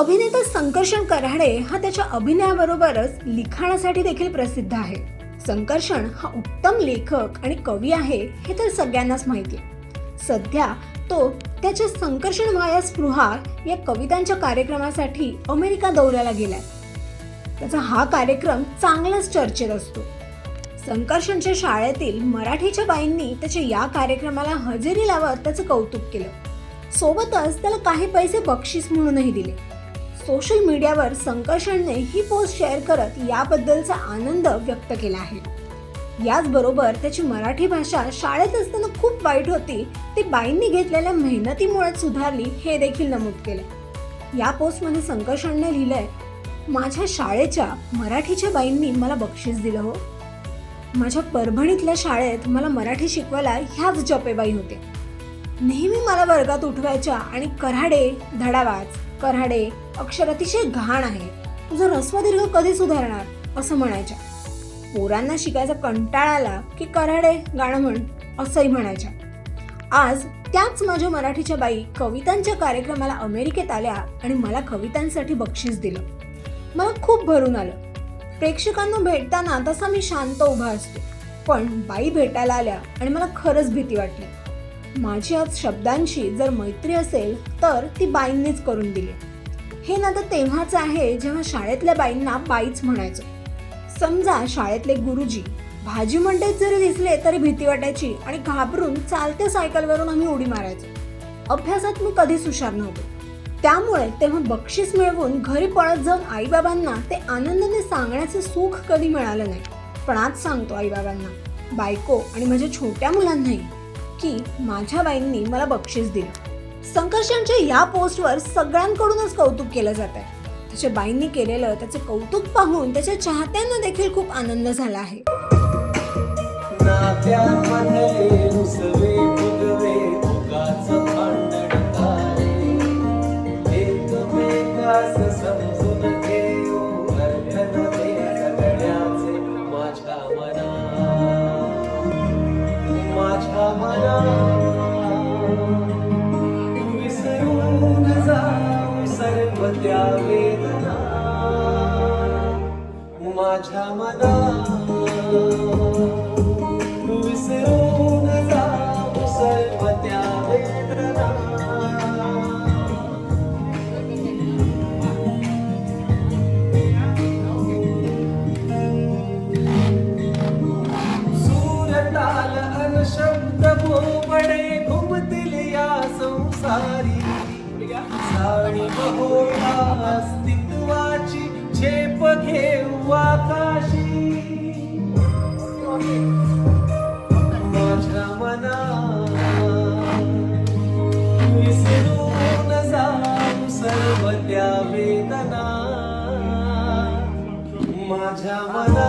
अभिनेता संकर्षण कऱ्हाडे हा त्याच्या अभिनयाबरोबरच लिखाणासाठी देखील प्रसिद्ध आहे. संकर्षण हा उत्तम लेखक आणि कवी आहे हे तर सगळ्यांनाच माहिती आहे. सध्या तो त्याच्या संकर्षण वाया स्पृहा या कवितांच्या कार्यक्रमासाठी अमेरिका दौऱ्याला गेलाय. त्याचा हा कार्यक्रम चांगलाच चर्चेत असतो. संकर्षणच्या शाळेतील मराठीच्या बाईंनी त्याच्या या कार्यक्रमाला हजेरी लावत त्याचं कौतुक केलं. सोबतच त्याला काही पैसे बक्षीस म्हणूनही दिले. सोशल मीडियावर संकर्षणने ही पोस्ट शेअर करत याबद्दलचा आनंद व्यक्त केला आहे. याचबरोबर त्याची मराठी भाषा शाळेत असताना खूप वाईट होती ती बाईंनी घेतलेल्या मेहनतीमुळे सुधारली हे देखील नमूद केलं. या पोस्टमध्ये संकर्षणने लिहिलंय माझ्या शाळेच्या मराठीच्या बाईंनी मला बक्षीस दिलं हो. माझ्या परभणीतल्या शाळेत मला मराठी शिकवायला ह्याच जपेबाई होते. नेहमी मला वर्गात उठवायच्या आणि कराडे धडावाच कऱ्हाडे अक्षर अतिशय घाण आहे. तुझं रस्वदीर्घ कधी सुधारणार? असं म्हणायच्या. पोरांना शिकायचा कंटाळा आला की कऱ्हाडे गाणं म्हण असंही म्हणायच्या. आज त्याच माझ्या मराठीच्या बाई कवितांच्या कार्यक्रमाला अमेरिकेत आल्या आणि मला कवितांसाठी बक्षीस दिलं. मला खूप भरून आलं. प्रेक्षकांना भेटताना तसा मी शांत उभा असतो. पण बाई भेटायला आल्या आणि मला खरंच भीती वाटली. माझी आज शब्दांशी जर मैत्री असेल तर ती बाईंनीच करून दिली. हे नातं तेव्हाच आहे जेव्हा शाळेतल्या बाईंना बाईच म्हणायचो. समजा शाळेतले गुरुजी भाजी मंडईत जरी दिसले तरी भीती वाटायची आणि घाबरून चालत्या सायकलवरून आम्ही उडी मारायचो. अभ्यासात मी कधीच हुशार नव्हतो. त्यामुळे तेव्हा बक्षीस मिळवून घरी पळत जाऊन आईबाबांना ते आनंदाने सांगण्याचे सुख कधी मिळालं नाही. पण आज सांगतो आईबाबांना बायको आणि माझ्या छोट्या मुलांनाही. की माझ्या बाईंनी मला बक्षीस दिलं. संकर्षणच्या या पोस्टवर सगळ्यांकडूनच कौतुक केलं जात आहे त्याच्या बाईंनी केलेलं त्याचे कौतुक पाहून त्याच्या चाहत्यांना देखील खूप आनंद झाला आहे. त्या वेदना माझ्या मना विसरून जाऊ सर्व त्या वेदना? सूर अन शब्द भोपडे घुमतील या संसारी साडी बहोळा अस्तित्वाची झेप घेऊ आकाशी. माझ्या मना विसरून जाऊ सर्व त्या वेदना. माझ्या मना